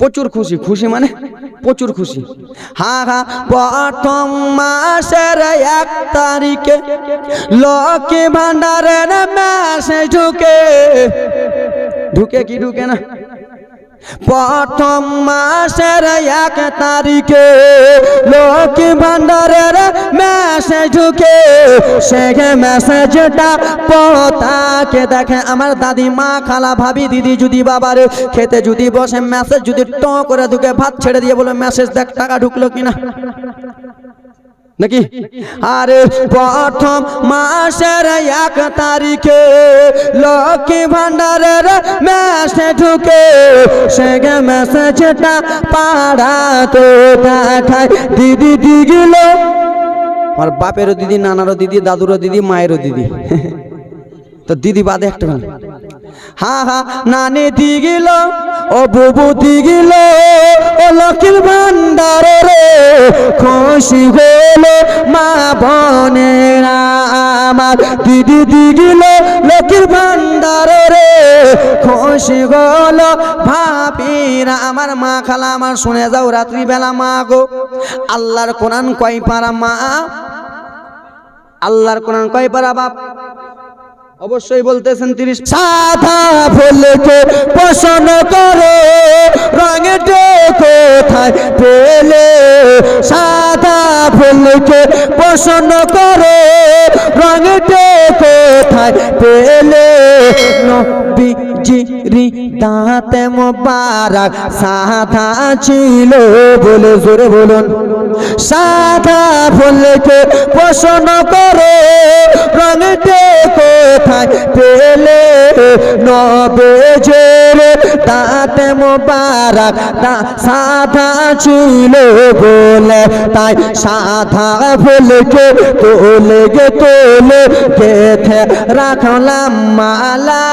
প্রচুর খুশি খুশি মানে প্রচুর খুশি। হ্যাঁ হ্যাঁ প্রথম মাসের এক তারিখে লক্ষ্মী ভান্ডারের মাসে ঢুকে। ঢুকে কি ঢুকে না? প্রথম মাসের এক তারিখে লক্ষ্মী ভান্ডারের মেসেজ ঢুকে সে মেসেজটা পতাকে দেখে আমার দাদি মা, খালা ভাবি, দিদি যদি বাবার খেতে যদি বসে, মেসেজ যদি ট করে ঢুকে ভাত ছেড়ে দিয়ে বলে, মেসেজ দেখ, টাকা ঢুকলো কিনা? নাকি? আরে প্রথম মাসের এক তারিখে লক্ষ্মী ভান্ডারের মেসে ঢুকে সে মেসেজটা পাড়াতে দেখায়। দিদি দিগিল। আমার বাপেরও দিদি, নানারও দিদি, দাদুরও দিদি, মায়েরও দিদি। তো দিদি বাদে একটা হা হা নানি দিগিল, ও বুবু দিগিল, ও লক্ষ্মীর ভান্ডার রে, খুশি হলো মা বোনেরা আমার। দিদি দিগিল, লক্ষ্মীর ভান্ডার রে, খুশি হলো ভাবিরা আমার। মা খালা আমার, শুনে যাও রাত্রিবেলা মা গো। আল্লাহর কোরআন কয় পারা মা? আল্লাহর কোরআন কয় পারা বাপ? অবশ্যই বলতেছেন তিনি সাদা ফুলকে পোষণ করো, রঙে কোথায় পেলে? সাদা ফুলকে পোষণ করে, রঙে কোথায় পেলে? দাঁতে মোবারক, সাদা ছিল বলে জোরে বলুন। সাদা ফুলকে পোষণ করো রঙে কোথায় পেলে? নবেজের তাতে মোবারক, তা সাদা ছিল বলে, তাই সাদা ফুলকে তোলে গে তোলে গেথে রাখলাম মালা।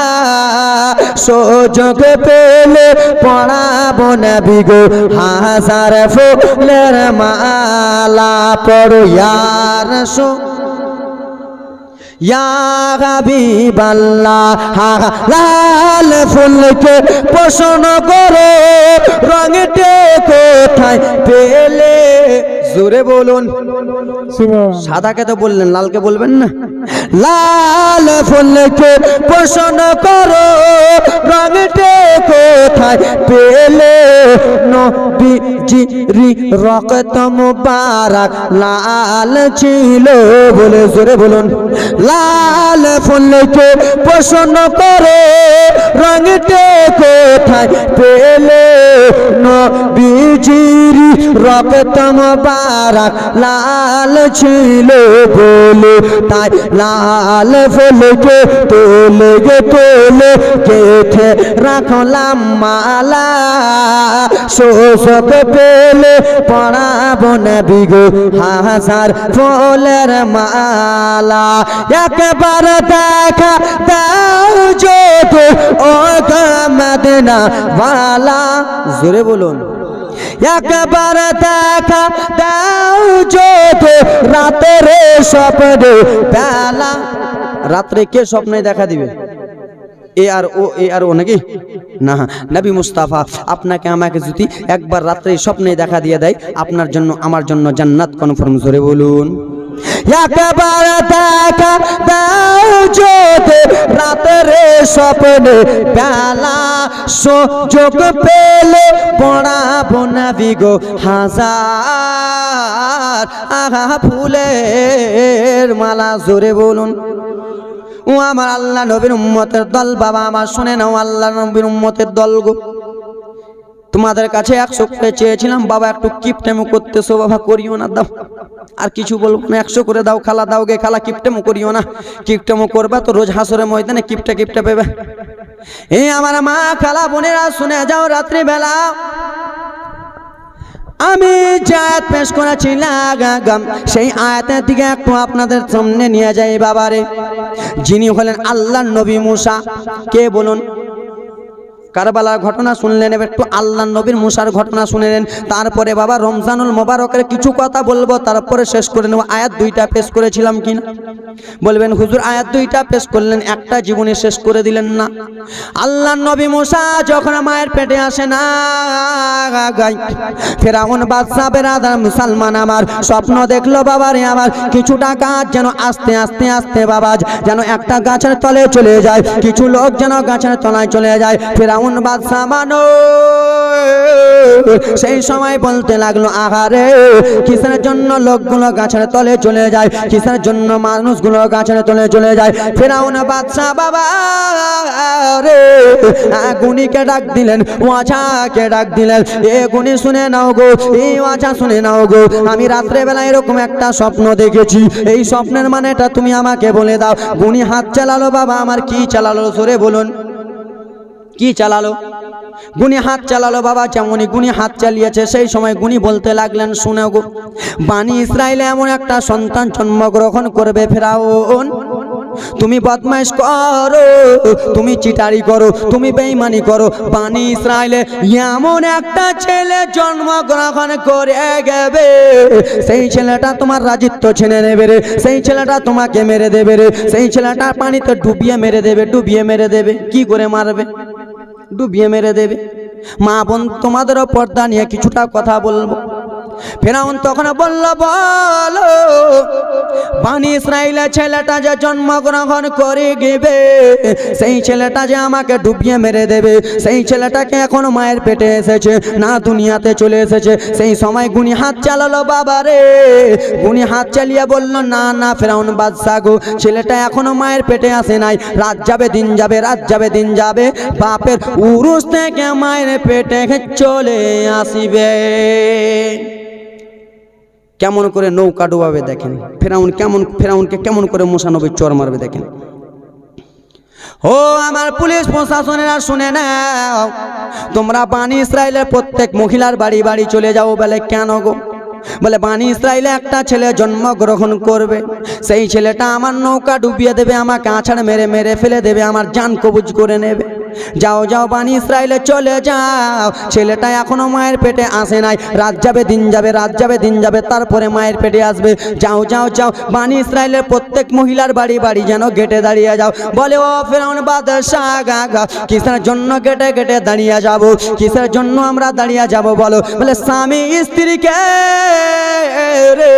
সুযোগ পেলে পড়াবো না বিগো হাজার ফুলের মালা পড়ো ইয়ার সো লাল ফুলকে পোষণ করো রঙটে কোথায় পেলে? জোরে বলুন। সাদাকে তো বললেন, লালকে বলবেন না? লাল ফুলকে পোষণ করো রঙটে কোথায় পেলে? নবীজিরি রক্ত লাল ছিল বলে জোরে বলুন। লাল ফুলকে পোষণ করো রঙটে কোথায় পেলে? নবীজিরি রক্ত মুবারক, লাল ছিল বলে, তাই লাল ফুলকে তোলে গে তোলে গেথে রাখলাম মালা। শোষক পেলে পড়াবো না বিগো হাসার ফুলের মালা। একবার দেখা দাও যত ও মদিনা বালা জোরে বলুন। একবার দেখা দাও যত রাতের স্বপ্নে বেলা। রাত্রে কে স্বপ্নে দেখা দিবে? এ আর ও, এ আর ও নাকি? না, নবী মুস্তাফা আপনাকে আমাকে যদি একবার রাত্রে স্বপ্নে দেখা দিয়ে দেয়, আপনার জন্য, আমার জন্য জান্নাত কনফার্ম করে বলুন। একবার দেখা দাও যদি রাতের স্বপ্নে বেলা সুযোগ পেলে পড়াবো না বিগো হাজার। আহা, ফুলের মালা জোরে বলুন। ও আমার আল্লাহ নবীর উম্মতের দল, বাবা আমার শুনে নাও, আল্লাহ নবীর উম্মতের দল গো। তোমাদের কাছে একশো করে চেয়েছিলাম, বাবা একটু কিপটেমো করতেছো, বাবা করিও না, দাও। আর কিছু বলব না, একশো করে দাও, খালা দাও গে, খালা কিপটেমো করিও না। কিপটেমো করবা তো রোজ হাসরে ময়দানে কিপটে কিপটে পেবে। এ আমার মা, খালা বোনেরা, শুনে যাও রাত্রিবেলা। আমি জাত পেশ করেছি লাগাম সেই আয়াতের দিকে একটু আপনাদের সামনে নিয়ে যাই, বাবারে। যিনি হলেন আল্লাহ নবী মুসা, কে বলুন? কারবালার ঘটনা শুনলেন এবার একটু আল্লাহ নবীর মুসার ঘটনা শুনে নেন। তারপরে বাবা রমজানুল মোবারকের কিছু কথা বলব, তারপরে শেষ করে নেব। আয়াত দুইটা পেশ করেছিলাম কিনা বলবেন, হুজুর, আয়াত দুইটা পেশ করলেন, একটা জীবনে শেষ করে দিলেন না। আল্লাহ নবী মুসা যখন মায়ের পেটে আসে না ফেরাউন বাদশাহ বেরাদার মুসলমান আমার, স্বপ্ন দেখল বাবারে আমার, কিছুটা গাছ যেন আস্তে আস্তে আস্তে বাবা, যেন একটা গাছের তলে চলে যায়, কিছু লোক যেন গাছের তলায় চলে যায়, ফেরাউন বাদশাহ মানো। সেই সময় বলতে লাগল, আহারে, কিসের জন্য লোকগুলো গাছের তলে চলে যায়? কিসের জন্য মানুষগুলো গাছের তলে চলে যায়? ফেরাউন বাদশাহ বাবা রে গুনিকে ডাক দিলেন ওয়াছাকে ডাক দিলেন, এ গুনি শুনে নাও গো এই ওয়াছা শুনে নাও গো। আমি রাত্রে বেলা এরকম একটা স্বপ্ন দেখেছি। এই স্বপ্নের মানেটা তুমি আমাকে বলে দাও। গুনি হাত চালালো বাবা, আমার কি চালালো? সরে বলুন। কি চালালো? গুনি হাত চালালো বাবা, যেমনই গুনি হাত চালিয়েছে, সেই সময় গুনি বলতে লাগলেন, শুনে গো বাণী ইসরায়েলে এমন একটা সন্তান জন্মগ্রহণ করবে ফেরাউন। তুমি বদমাইশ করো, তুমি চিটারি করো, তুমি বেইমানি করো। বাণী ইসরায়েলে এমন একটা ছেলে জন্মগ্রহণ করে গেবে। সেই ছেলেটা তোমার রাজিত্ব ছেড়ে নেবে রে, সেই ছেলেটা তোমাকে মেরে দেবে রে, সেই ছেলেটা পানিতে ডুবিয়ে মেরে দেবে, ডুবিয়ে মেরে দেবে। কি করে মারবে? ডুবিয়ে মেরে দেবে। মা বোন তোমাদেরও পর্দা নিয়ে কিছুটা কথা বলব। ফেরাউন তখন বলল, বলো, বানি ইসরায়েলের ছেলেটা যে জন্মগ্রহণ করে গেবে, সেই ছেলেটা যে আমাকে ডুবিয়ে মেরে দেবে, সেই ছেলেটাকে এখন মায়ের পেটে এসেছে, না দুনিয়াতে চলে এসেছে। সেই সময় গুনি হাত চালালো, বাবা রে। গুনি হাত চালিয়ে বলল, না না, ফেরাউন বাদশাহ গো, ছেলেটা এখনও মায়ের পেটে আসে নাই। রাত যাবে, দিন যাবে, রাত যাবে, দিন যাবে। বাপের উরুস থেকে মায়ের পেটে চলে আসিবে। কেমন করে নৌকা ডোবাবে দেখেন? ফেরাউন কেমন, ফেরাউনকে কেমন করে মোশানবীর চর মারবে দেখেন? ও আমার পুলিশ প্রশাসনের আর শুনে না তোমরা পানি ইসরায়েলের প্রত্যেক মহিলার বাড়ি বাড়ি চলে যাও বলে কেন গো? বলে, বানি ইসরায়েলে একটা ছেলে জন্মগ্রহণ করবে। সেই ছেলেটা আমার নৌকা ডুবিয়ে দেবে, আমাকে আছাড় মেরে মেরে ফেলে দেবে, আমার জান কবুজ করে নেবে। যাও যাও, বানি ইসরায়েলে চলে যাও। ছেলেটা এখনও মায়ের পেটে আসে নাই। রাত যাবে, দিন যাবে, রাত যাবে, দিন যাবে, তারপরে মায়ের পেটে আসবে। যাও যাও যাও, বানি ইসরায়েলের প্রত্যেক মহিলার বাড়ি বাড়ি যেন গেটে দাঁড়িয়ে যাও। বলে, ও ফেরাউন বাদশাহ, গা গা, কিসের জন্য গেটে গেটে দাঁড়িয়ে যাব? কিসের জন্য আমরা দাঁড়িয়ে যাব বলো? বলে, স্বামী স্ত্রীকে রে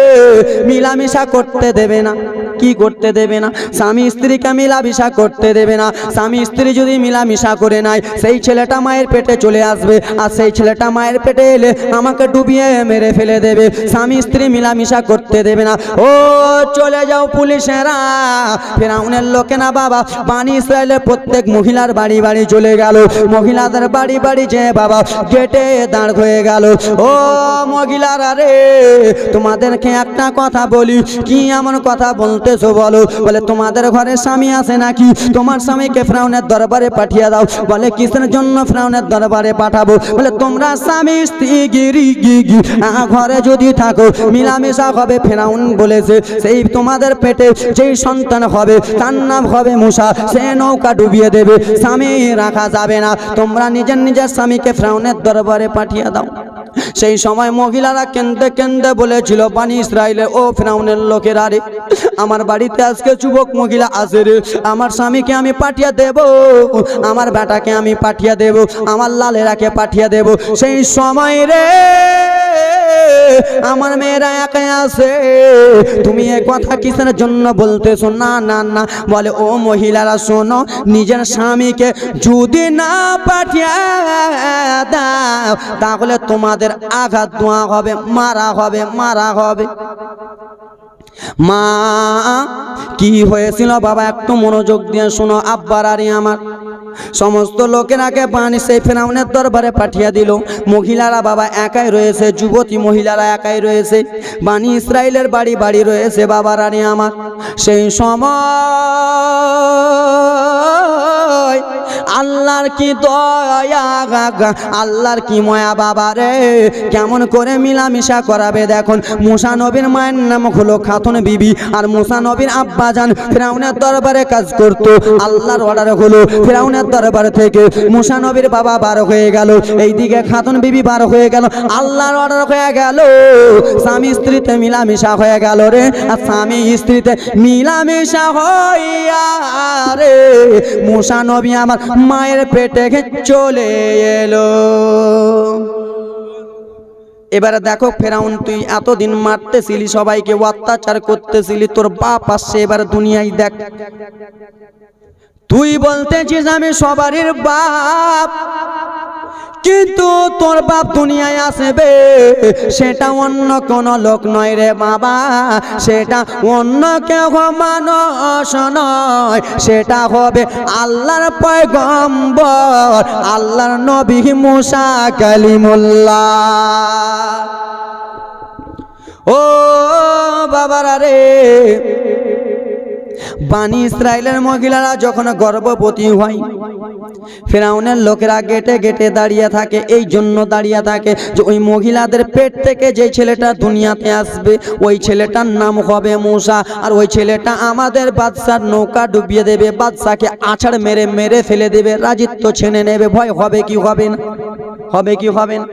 মিলামিশা করতে দেবে না। কি করতে দেবে না? স্বামী স্ত্রীকে মিলামিশা করতে দেবে না। স্বামী স্ত্রী যদি মিলামিশা করে নাই, সেই ছেলেটা মায়ের পেটে চলে আসবে। আর সেই ছেলেটা মায়ের পেটে এলে আমাকে ডুবিয়ে মেরে ফেলে দেবে। স্বামী স্ত্রী মিলামিশা করতে দেবে না। ও, চলে যাও পুলিশেরা। ফেরাউনের লোকে না বাবা বাণী ইসরায়েলের প্রত্যেক মহিলার বাড়ি বাড়ি চলে গেল। মহিলাদের বাড়ি বাড়ি যে বাবা, গেটে দাঁড় হয়ে গেল। ও মহিলারা রে, তোমাদেরকে একটা কথা বলি। কি এমন কথা বলতেছো বলো, বলে তোমাদের ঘরে স্বামী আছে নাকি? তোমার স্বামীকে ফ্রাউনের দরবারে পাঠিয়ে দাও। বলে, কিসের জন্য ফ্রাউনের দরবারে পাঠাবো? বলে, তোমরা স্বামী, স্ত্রী, গিরি ঘরে যদি থাকো, মিলামেশা হবে ফেরাউন বলেছে। সেই তোমাদের পেটে যেই সন্তান হবে, তার নাম হবে মুসা। সে নৌকা ডুবিয়ে দেবে, স্বামী রাখা যাবে না। তোমরা নিজের নিজের স্বামীকে ফ্রাউনের দরবারে পাঠিয়ে দাও। সেই সময় মহিলারা কেন্দে কেন্দে বলেছিল, বানি ইসরায়েলে, ও ফ্রাউনের লোকেরা রে, আমার বাড়িতে আজকে যুবক মহিলা আছে রে, আমার স্বামীকে আমি পাঠিয়ে দেব, আমার বেটাকে আমি পাঠিয়ে দেব, আমার লালেরাকে পাঠিয়ে দেব। সেই সময় রে, আমার মেয়েরা একাই আছে। তুমি এ কথা কিসের জন্য বলতেছো? না না না। বলে, ও মহিলারা, শোনো, নিজের স্বামীকে যদি না পাঠিয়ে দাও, তাহলে তোমাদের আঘাত দোয়া হবে, মারা হবে মারা হবে। মা, কি হয়েছিল বাবা? একটু মনোযোগ দিয়ে শোনো আব্বার আরে আমার। সমস্ত লোকেরাকে পানি সেই ফেরাউনের দরবারে পাঠিয়ে দিল। মহিলারা বাবা একাই রয়েছে, যুবতী মহিলারা একাই রয়েছে। বানি ইসরায়েলের বাড়ি বাড়ি রয়েছে বাবা, রানী আমার। সেই সময় আল্লাহর কি দয়া আল্লাহর কি ময়া বাবা রে? কেমন করে মিলামিশা করাবে দেখুন। মুসা নবীর মায়ের নাম হলো খাতুন বিবি, আর মুসা নবীর আব্বা যান ফেরাউনের দরবারে কাজ করত। আল্লাহর অর্ডার হলো ফেরাউনের দরবার থেকে। মুসা নবীর বাবা বার হয়ে গেল। এইদিকে খাতুন বিবি বার হয়ে গেল। আল্লাহর অর্ডার হয়ে গেল। স্বামী স্ত্রীতে মিলামিশা হয়ে গেল রে। আর স্বামী স্ত্রীতে মিলামিশা হইয়া রে। মুসা নবী আমার মায়ের পেটে চলে এলো। এবারে দেখো ফেরাউন, তুই এতদিন মারতেছিলি, সবাইকে অত্যাচার করতেছিলি, তোর বাপ আসছে, এবার দুনিয়ায় দেখ। তুই বলতেছিস আমি সবারই বাপ, কিন্তু তোর বাপ দুনিয়ায় আসবে, সেটা অন্য কোন লোক নয় রে বাবা, সেটা অন্য কেউ মানুষ নয়, সেটা হবে আল্লাহর পয়গম্বর, আল্লাহর নবী মুসা কালিমুল্লাহ। ও বাবারা রে বানি ইসরায়েলের মহিলারা যখন গর্ভবতী হয়, ফেরাউনের লোকেরা গেটে গেটে দাঁড়িয়ে থাকে, এই জন্য দাঁড়িয়ে থাকে যে ওই মহিলাদের পেট থেকে যে ছেলেটা দুনিয়াতে আসবে, ওই ছেলেটার নাম হবে মূসা, আর ওই ছেলেটা আমাদের বাদশার নৌকা ডুবিয়ে দেবে, বাদশাকে আছাড় মেরে মেরে ফেলে দেবে, রাজিত্ব ছেনে নেবে, ভয় হবে কি হবে না? হবে কি হবে না?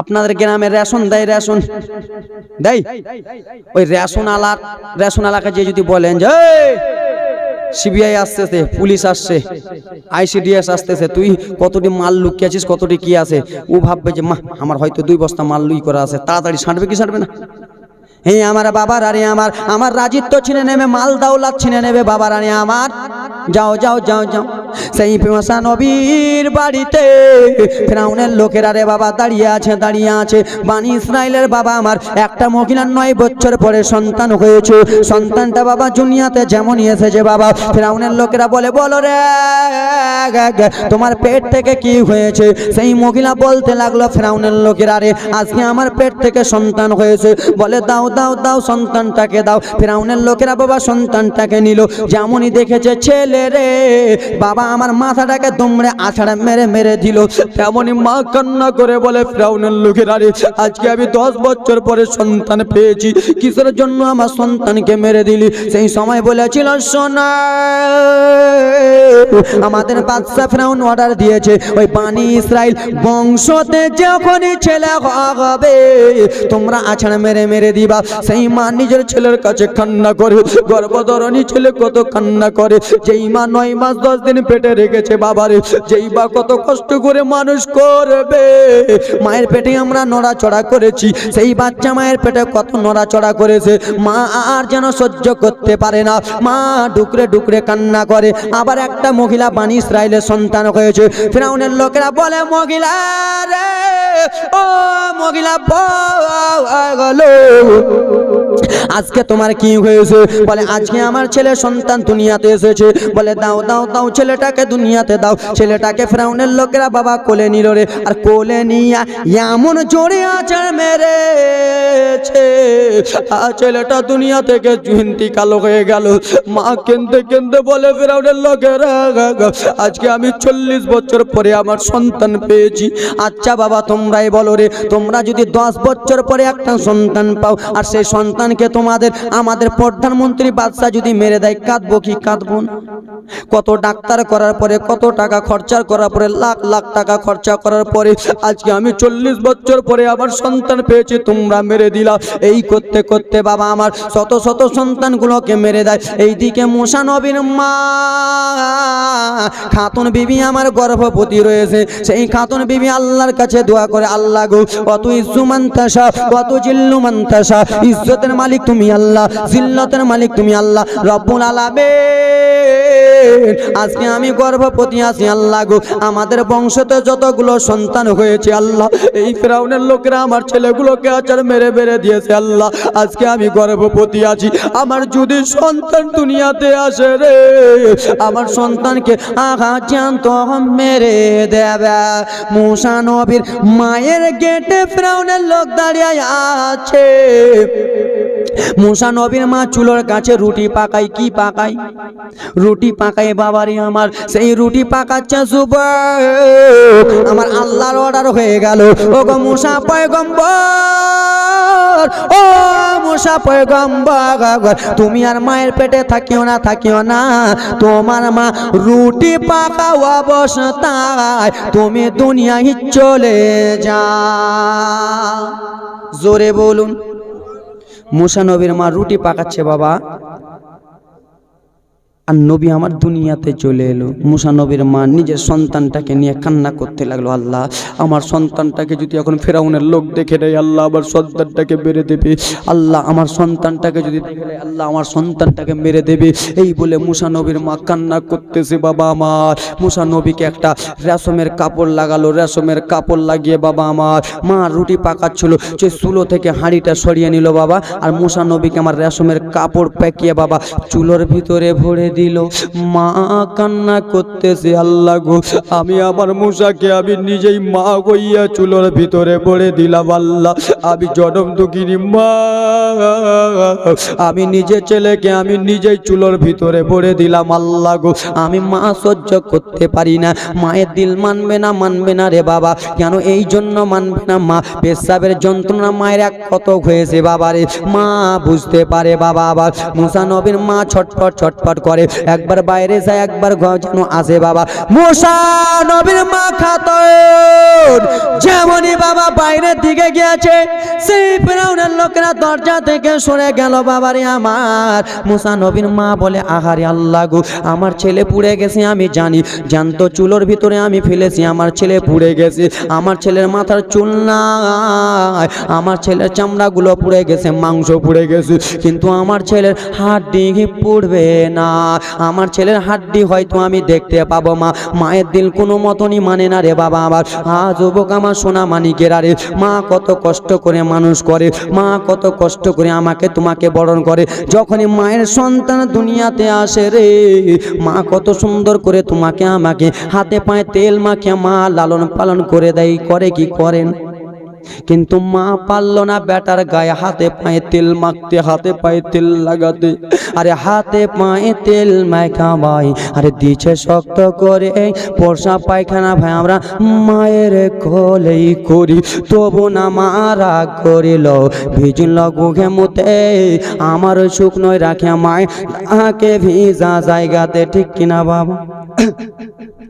আপনাদের গ্রামে রেশন দেয় রেশন। দেয়? ওই রেশন আলার রেশন আলাকে যে যদি বলেন যে সিবিআই আসতেছে, পুলিশ আসছে, আইসিডিএস আসতেছে, তুই কতটি মাল লুকিয়েছিস, কতটি কি আছে? ও ভাববে যে, মা, আমার হয়তো দুই বস্তা মাল লুই করা আছে, তাড়াতাড়ি ছাঁটবে কি ছাঁটবে না? হে আমার বাবার আরে আমার আমার রাজিত্ব ছিনে নেবে, মাল দাউলাত ছিনে নেবে বাবার আরে আমার। যাও যাও যাও যাও। সেই পেমসা নবীর বাড়িতে ফেরাউনের লোকেরা রে বাবা দাঁড়িয়ে আছে দাঁড়িয়ে আছে। বানি ইসরায়েলের বাবা আমার, একটা মহিলার নয় বছর পরে সন্তান হয়েছে। সন্তানটা বাবা দুনিয়াতে যেমনই এসেছে বাবা। ফেরাউনের লোকেরা বলে, বলো রে তোমার পেট থেকে কি হয়েছে? সেই মহিলা বলতে লাগল, ফেরাউনের লোকেরা রে, আজকে আমার পেট থেকে সন্তান হয়েছে। বলে, দাও দাও দাও, সন্তানটাকে দাও। ফেরাউনের লোকেরা বাবা সন্তানটাকে নিল। যেমনই দেখেছে ছেলে রে, বাবা আমার মাথাটাকে দুমড়ে আছাড়া মেরে মেরে দিল। তেমনই মা কান্না করে বলে, ফেরাউনের লোকেরা রে, আজকে আমি দশ বছর পরে সন্তান পেয়েছি। কিসের জন্য আমার সন্তানকে মেরে দিলি? সেই সময় বলেছিল সোনা আমাদের বাদশা ফেরাউন অর্ডার দিয়েছে। ওই পানি ইসরায়েল বংশতে যখনই ছেলে হবে, তোমরা আছাড় মেরে মেরে দিবা। সেই মা নিজের ছেলের কাছে কান্না করে, গর্ভধরণী ছেলে কত কান্না করে, যেই মা নয় মাস দশ দিন পেটে রেখেছে বাবারে, যেই বা কত কষ্ট করে মানুষ করবে। মায়ের পেটে আমরা নড়াচড়া করেছি, সেই বাচ্চা মায়ের পেটে কত নড়াচড়া করেছে, মা আর যেন সহ্য করতে পারে না। মা ডুকরে ডুকরে কান্না করে, আবার একটা মহিলা বাণী ইসরায়েলের সন্তান হয়েছে। ফেরাউনের লোকেরা বলে, মহিলা রে, ও মহিলা গেল। Ooh. আজকে তোমার কি হয়েছে? বলে, আজকে আমার ছেলে সন্তান দুনিয়াতে এসেছে। বলে, দাও দাও দাও, ছেলেটাকে দুনিয়াতে দাও। ছেলেটাকে ফ্রাউনের লোকেরা বাবা কোলে নিল রে। আর কোলে নিয়া এমন জোরে আচার মেরেছে। আর ছেলেটা দুনিয়া থেকে চিন্তি কালো হয়ে গেল। মা কেন্দে কেন্দে বলে, ফেরাউনের লোকেরা আজকে আমি চল্লিশ বছর পরে আমার সন্তান পেয়েছি। আচ্ছা বাবা, তোমরাই বলো রে, তোমরা যদি দশ বছর পরে একটা সন্তান পাও, আর সেই সন্তানকে তোমাদের, আমাদের প্রধানমন্ত্রী বাদশাহ যদি মেরে দেয়, কাঁদবো কি কাঁদবো কত ডাক্তার করার পরে, কত টাকা খরচা করার পরে, লাখ লাখ টাকা খরচা করার পরে, আজকে আমি চল্লিশ বছর পরে আমার সন্তান পেয়েছি, তোমরা মেরে দিলা। এই করতে করতে বাবা আমার শত শত সন্তানগুলোকে মেরে দেয়। এইদিকে মুসা নবীর মা, খাতুন বিবি আমার গর্ভবতী রয়েছে। সেই খাতুন বিবি আল্লাহর কাছে দোয়া করে, আল্লাহ গো কত ইসু মান্তাসা কত জিল্লু মান্তাসা ইজ্জতের মালিক তুমি আল্লাহ, জিল্লতের মালিক তুমি আল্লাহ, রব্বুল আলাবে আজকে আমি গর্ভবতী আছি আল্লাহ গো, আমাদের বংশতে যতগুলো সন্তান হয়েছে আল্লাহ, এই ফেরাউনের লোকেরা আমার ছেলেগুলোকে আচার মেরে মেরে দিয়েছে আল্লাহ। আজকে আমি গর্ভবতী আছি, আমার যদি সন্তান দুনিয়াতে আসে রে, আমার সন্তানকে আঘা জ্যান্ত মেরে দেবে। মুসা নবীর মায়ের গেটে ফেরাউনের লোক দাঁড়িয়ে আছে। মুসা নবীর মা চুলোর কাছে রুটি পাকাই, কি পাকাই? রুটি পাকাই বাবারি আমার, সেই রুটি পাকাচ্ছে শুভ আমার আল্লাহর অর্ডার হয়ে গেল। ও গো মুসা পয়গম্বর, ও মুসা পয়গম্বর, তুমি আর মায়ের পেটে থাকিও না থাকিও না। তোমার মা রুটি পাকা অবস্থায়, তুমি দুনিয়ায় চলে যা। জোরে বলুন। মুসা নবীর মা রুটি পাকাচ্ছে বাবা। আর নবী আমার দুনিয়াতে চলে এলো। মুসা নবীর মা নিজের সন্তানটাকে নিয়ে কান্না করতে লাগল, আল্লাহ, আমার সন্তানটাকে যদি এখন ফেরাউনের লোক দেখে নেয়, আল্লাহ, আমার সন্তানটাকে মেরে দেবে। আল্লাহ, আমার সন্তানটাকে যদি দেখে নেয়, আল্লাহ, আমার সন্তানটাকে মেরে দেবে। এই বলে মুসা নবীর মা কান্না করতেছে, বাবা আমার, মুসা নবীকে একটা রেশমের কাপড় লাগালো, রেশমের কাপড় লাগিয়ে, বাবা আমার, মা রুটি পাকাচ্ছিল, সে চুলো থেকে হাঁড়িটা সরিয়ে নিল, বাবা, আর মুসা নবীকে আমার রেশমের কাপড় পেকিয়ে, বাবা, চুলোর ভিতরে ভরে দিল, মা কান্না করতেছে আল্লাহ গো, আমি আমার মুসাকে আমি নিজেই মা হইয়া চুলোর ভিতরে ভরে দিলাম আল্লাহ, আমি জনম দুঃখিনী মা। আমি নিজে ছেলেকে আমি নিজেই চুলোর ভিতরে ভরে দিলাম আল্লাহ গো, আমি মা সহ্য করতে পারি না, মায়ের দিল মানবে না মানবে না রে বাবা, কেন এই জন্য মানবে না মা? পেশাবের যন্ত্রণা মায়ের এক কত হয়েছে বাবারে, মা বুঝতে পারে বাবা আবার মুসা নবীর মা ছটফট ছটফট করে একবার বাইরে যায়, একবার যেন আসে বাবা। মুসা নবীর মা খাত যেমনই বাবা বাইরের দিকে গিয়েছে, সেই ফেরাউনের লোকেরা দরজা থেকে সরে গেল, বাবারে আমার। মুসা নবীর মা বলে, আহারে আল্লাহ গো, আমার ছেলে পুড়ে গেছে, আমি জানি। জ্যান্ত চুলোর ভিতরে আমি ফেলেছি, আমার ছেলে পুড়ে গেছে। আমার ছেলের মাথার চুল নাই, আমার ছেলের চামড়াগুলো পুড়ে গেছে, মাংস পুড়ে গেছে। কিন্তু আমার ছেলের হাড্ডি পুড়বে না। আমার ছেলের হাড্ডি হয়তো আমি দেখতে পাবো মা। মায়ের দিল কোনো মতনই মানে না রে বাবা আমার। হা যুবক আমার সোনা মানিকের আরে। মা কত কষ্ট করে মানুষ করে। মা কত কষ্ট করে আমাকে তোমাকে বরণ করে। যখনই মায়ের সন্তান দুনিয়াতে আসে রে, মা কত সুন্দর করে তোমাকে আমাকে হাতে পায়ে তেল মাখিয়ে মা লালন পালন করে দেয়। করে কি করেন? কিন্তু মা পারল না বেটার গায়ে হাতে পায়ে তেল মাখতে, হাতে পায়ে তেল লাগাতে। আরে হাতে পায়ে তেল মাখা ভাই, আরে দিছে শক্ত করে পরশা পায়খানা ভাই। আমরা মায়ের কোলেই করি, তবু না মারা করিল। ভিজল গুঘে মুতে, আমার শুকনোয় রাখে মায়। তাকে ভিজা জায়গাতে, ঠিক কিনা বাবা?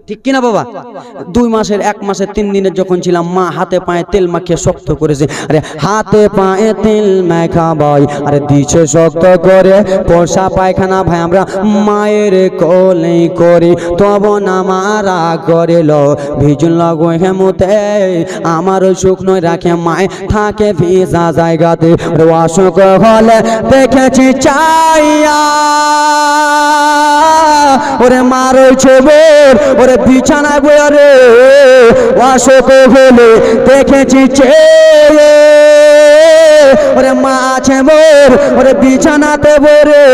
ঠিক কিনা বাবা? দুই মাসের, এক মাসের, তিন দিনের যখন ছিলাম, মা হাতে পায়ে তেল মাখিয়ে শক্ত করেছে। আরে হাতে পায়ে তেল মাখা ভাই আরে দিছে শক্ত করে। পোষা পায়খানা ভাই, আমরা মায়ের কোলে করি। তব না মারা করিল ভিজুল লাগো হেমুতে। আমার শুকনো রাখে মায়, থাকে ভিজা জায়গাতে। অসুখ হলে দেখেছি চাইয়া। ওরে মারছে বোর ওরে বিছানা বয়ারে অসুখ হলে দেখেছি চেয়ে। ওরে মা আছে মোর, ওরে বিছানাতে বরে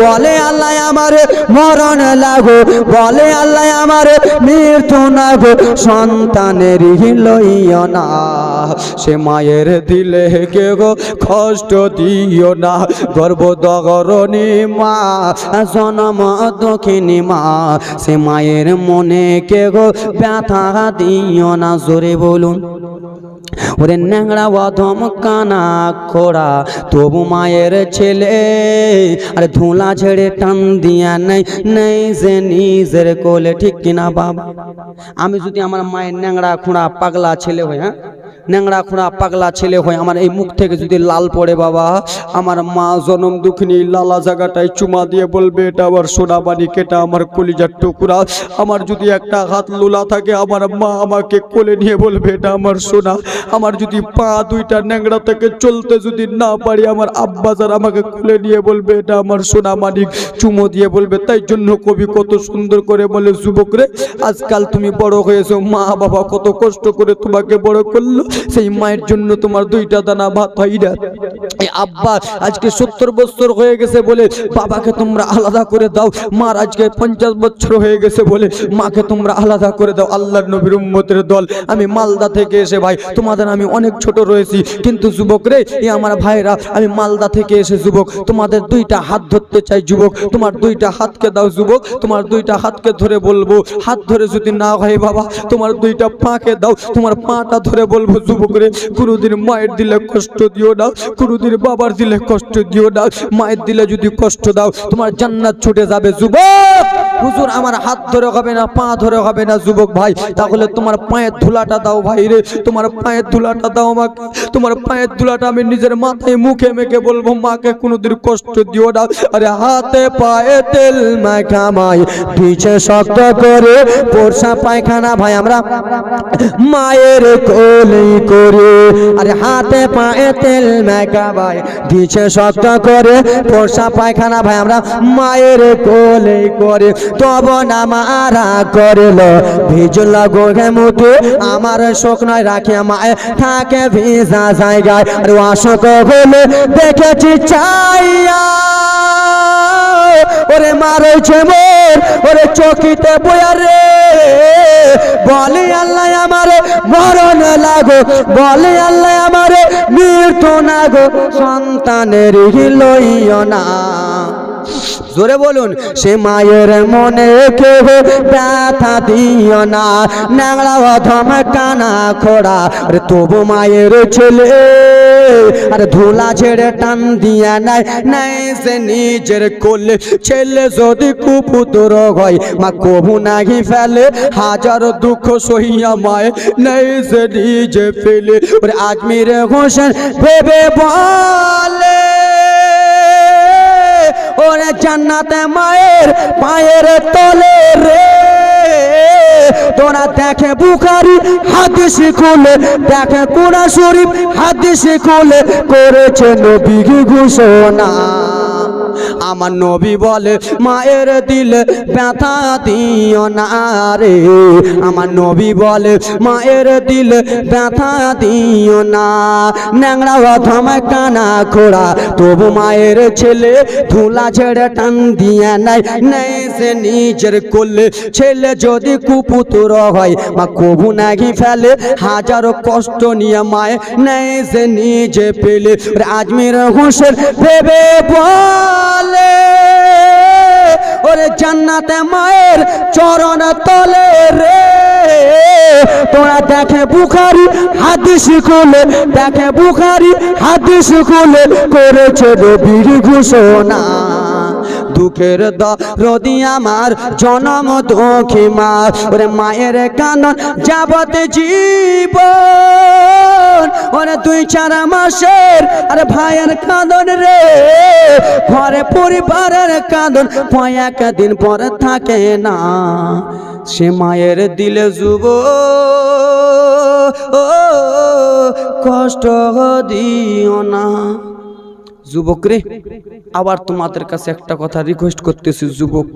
বলে আল্লাহ আমার মরণ লাগো, বলে আল্লাহ আমার মৃত্যু নাগো, সন্তানের লইও না। সে মায়ের দিলে কে গো কষ্ট দিও না। গর্ভদগরণী মা, জনম দক্ষিণী মা, সে মায়ের মনে কে গো ব্যথা দিও না। জোরে বলুন। ওরে ন্যাংরা অধম কানা খোড়া, তবু মায়ের ছেলে, আরে ধুলা ছেড়ে টান দিয়া নাই, নেই যে নিজের কোলে। ঠিক কিনা বাবা? আমি যদি আমার মায়ের ন্যাংরা খুঁড়া পাগলা ছেলে হই হ্যাঁ? ন্যাংরা খুঁড়া পাগলা ছেলে হয় আমার এই মুখ থেকে যদি লাল পড়ে বাবা, আমার মা জনম দুঃখিনী লালা জায়গাটায় চুমা দিয়ে বলবে, এটা আমার সোনা বাড়ি কেটা আমার কলিজার টুকুরা। আমার যদি একটা হাত লোলা থাকে, আমার মা আমাকে কোলে নিয়ে বলবে, এটা আমার সোনা। আমার যদি পা দুইটা ন্যাংরা থেকে চলতে যদি না পারি, আমার আব্বাজার আমাকে কোলে নিয়ে বলবে, এটা আমার সোনা মানিক চুমো দিয়ে বলবে, তাই জন্য কবি কত সুন্দর করে বলে, যুবক রে, আজকাল তুমি বড় হয়েছো মা বাবা কত কষ্ট করে তোমাকে বড় করল। সেই মায়ের জন্য তোমার দুইটা দানা ভাত হয় না এই আব্বা, আজকে সত্তর বছর হয়ে গেছে বলে বাবাকে তোমরা আলাদা করে দাও। মার আজকে পঞ্চাশ বছর হয়ে গেছে বলে মাকে তোমরা আলাদা করে দাও। আল্লাহর নবীর উম্মতের দল। আমি মালদা থেকে এসে ভাই, তোমাদের আমি অনেক ছোট রয়েছি, কিন্তু যুবক রে, এ আমার ভাইরা, আমি মালদা থেকে এসে যুবক, তোমাদের দুইটা হাত ধরতে চাই যুবক। তোমার দুইটা হাতকে দাও যুবক, তোমার দুইটা হাতকে ধরে বলব। হাত ধরে যদি না হয় বাবা, তোমার দুইটা পাকে দাও, তোমার পাটা ধরে বলব যুবক রে কোনোদিন মায়ের দিলে কষ্ট দিও না, কোনোদিন বাবার দিলে কষ্ট দিও না। মায়ের দিলে যদি কষ্ট দাও, তোমার জান্নাত ছুটে যাবে, যুবক! হুজুর, আমার হাত ধরে হবে না, পা ধরে হবে না, যুবক ভাই। তাহলে তোমার পায়ের ধুলাটা দাও ভাই রে, তোমার পায়ের ধুলাটা দাও আমাকে। তোমার পায়ের ধুলাটা আমি নিজের মাথায় মুখে মেখে বলব, মাকে কোনোদিন কষ্ট দিও না। আরে হাতে পায়ে তেল মাখামাই, পিছে শক্ত করে পোরসা পায়খানা ভাই, আমরা মায়ের কোলে করে। আরে হাতে পায়ে তেল মাখাবাই পিছে শক্ত করে পোরসা পায়খানা ভাই, আমরা মায়ের কোলে করে। তব না মারা করল, ভিজল গোঘে মুটে আমার শোক নয় রাখে মায়ে, থাকে ভিজা জায়গায় আর অশোক হলে দেখেছি চাইয়া ওরে মারছে মোর ওরে চকিতে বয়া রে। বলে আল্লাহ আমারে মরণ লাগো, বলে আল্লাহ আমারে মৃত্যু না গো সন্তানের লইও না। জোরে বলুন, সে মায়ের মনে কেউ ব্যথা দিও না। ন্যাংড়া অধম কানা খোড়া, আরে তবু মায়ের ছেলে। আর ধুলা ছেড়ে টান দিয়া নাই নাই সে নিজের কোলে। ছেলে যদি কুপুতর হয়, মা কবু নাহি ফেলে। হাজার দুঃখ সহিয়া মায়, নাই সে নিজে ফেলে। আজমির হোসেন ভেবে বলে। ওরে জান্নাতে মায়ের পায়ের তলে রে। তোরা দেখে বুখারি, হাদিস খুলে, দেখে কোরআন শরীফ, হাদিস খুলে করেছে নবী ঘোষণা। আমার নবী বলে, মায়ের দিলে ব্যথা দিও না রে। আমার নবী বলে, মায়ের দিলে ব্যথা দিও না। ন্যাংরা অথম কানা খোড়া, তবু মায়ের ছেলে ধুলা ছেড়ে টান দিয়ে নাই। নেই সে নিজের কোলে, ছেলে যদি কুপুতুর হয়, মা কবু নাকি ফেলে, হাজারো কষ্ট নিয়ে মায় নেই সে নিজে পেলে। আজমির হোসেন ভেবে বলে ওরে জান্নাতে মায়ের চরণ তলে রে। তোরা দেখে বুখারি, হাদিস খুলে, দেখে বুখারি, হাদিস খুলে করেছে নবীর ঘোষণা। দুঃখের দরদি আমার, জনম দুঃখী মা ওরে মায়ের কানন যাবত জীবন। ওরে দুই চার মাসের, আরে ভাইয়ের কাঁদন রে। ঘরে পরিবারের কাঁদন কয়েক দিন পরে থাকে না। সে মায়ের দিলে যুব, ও, কষ্ট দিও না। যুবক রে আবার তোমাদের কাছে একটা কথা রিকোয়েস্ট করতেছি, যুবক।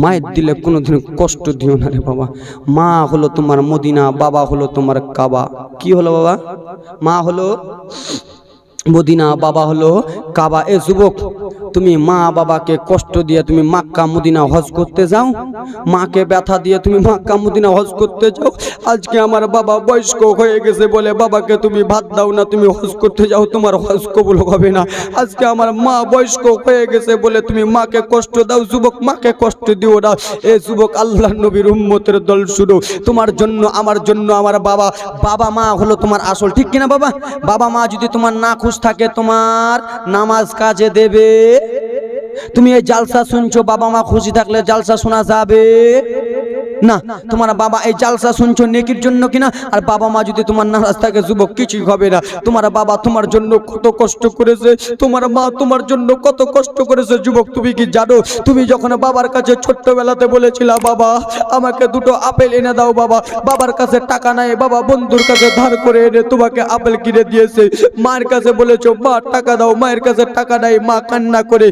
মায়ের দিলে কোনোদিন কষ্ট দিও না রে বাবা। মা হলো তোমার মদিনা, বাবা হলো তোমার কাবা। কি হলো বাবা? মা হলো মদিনা বাবা হলো কাবা এ যুবক। তুমি মা বাবাকে কষ্ট দিয়ে তুমি মাক্কা মদিনা হজ করতে যাও। মাকে ব্যথা দিয়ে তুমি মাক্কা মদিনা হজ করতে যাও। আজকে আমার বাবা বয়স্ক হয়ে গেছে বলে বাবাকে তুমি ভাত দাও না, তুমি হজ করতে যাও, তোমার হজ কবুল হবে না। আজকে আমার মা বয়স্ক হয়ে গেছে বলে তুমি মাকে কষ্ট দাও, যুবক মাকে কষ্ট দিও না। এ যুবক আল্লাহ নবীর উম্মতের দল শুরু তোমার জন্য, আমার জন্য, আমার বাবা বাবা মা হলো তোমার আসল। ঠিক কিনা বাবা? বাবা মা যদি তোমার না খুশ থাকে তোমার, নামাজ কাজে দেবে। তুমি এই জালসা শুনছো, বাবা মা খুশি থাকলে জালসা শোনা যাবে। না, তোমার বাবা এই জালসা শুনছো নেকির জন্য কিনা? আর বাবা মা যদি তোমার নারাজ থাকে, যুবক, কিছুই হবে না। তোমার বাবা তোমার জন্য কত কষ্ট করেছে, তোমার মা তোমার জন্য কত কষ্ট করেছে। যুবক, তুমি কি জানো? তুমি যখন বাবার কাছে ছোট্টবেলাতে বলেছিলা, বাবা, আমাকে দুটো আপেল এনে দাও, বাবা। বাবার কাছে টাকা নাই, বাবা বন্ধুর কাছে ধার করে এনে তোমাকে আপেল কিনে দিয়েছে। মায়ের কাছে বলেছ, মা, টাকা দাও। মায়ের কাছে টাকা নাই, মা কান্না করে